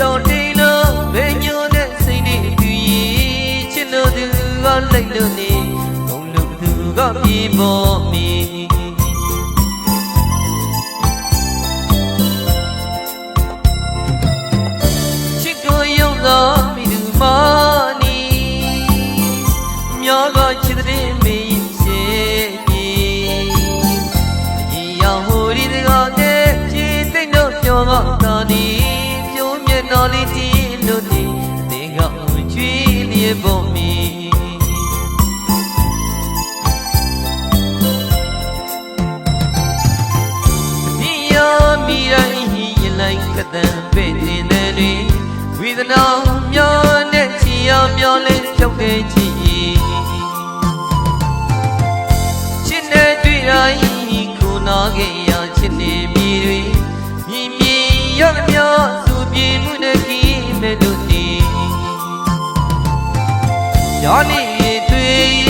နာတပီဆောင်တေးလို့ဘယ်ညိုတဲ့စိတ်တွေတူရင်ချစ်လို့သူကလိုက်လို့နေဘုံလို့သူကပြေပေါ်မီချစ်ကိုယုံသောမိသူမနီမျောကချစ်တဲ့ မျက်နှာလေးတီးလို့ဒီတေကကြွေးလျက်ပေါ်မီဒီယောမိရိုင်းရလိုက်ကတန်ပဲ့တင်တယ်တွေဝေဒနာမျောနဲ့ချီအောင်မျောလေးဖြုတ်တဲ့ချီချစ်နဲ့တွေ့တိုင်းကိုနာခဲ့ရချစ်နေမိတွေမြင်မြင်ရသမျှ သူပြေမှုနဲ့ကြည့်မဲ့လို့ဒီယောနေတွေ့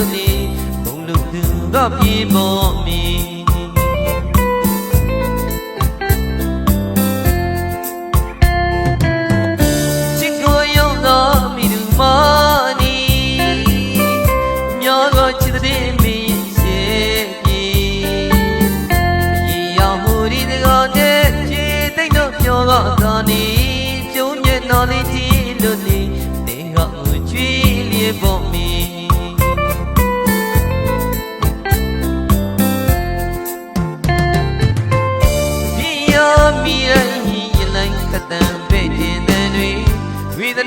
လိုက်လို့နေဘုံလို့သူကပြေပေါ်မီချစ်ကိုယုံသောမိသူမနီမျောကိုချစ်တဲ့မင်းရှိပြီအရင်ရောက်ဟိုဒီတကောတဲ့ခြေသိမ့်တော့မျောကသာနေကျုံးမျက်နှာလေးကြည့်လို့နေတင်ကကြွေးလျက်ပေါ်မီ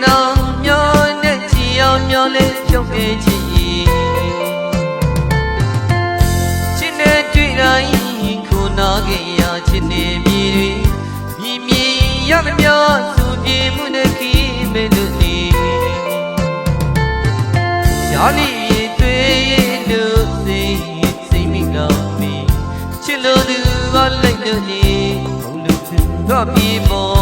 ဝေဒနာမျောနဲ့ချီအောင်မျောလေးဖြုတ်ခဲ့ချင်ချစ်နဲ့တွေ့တိုင်းခုနာခဲ့ရချစ်နေပြီတွေမြည်မြည်ရသမျှသူပြေမှုနဲ့ခီးမဲ့လို့နေရှားလေးတွေ့လို့စိတ်စိတ်မိတော့မီချစ်လို့သူကလိုက်လို့နေဘုံလို့သူကပြေပေါ်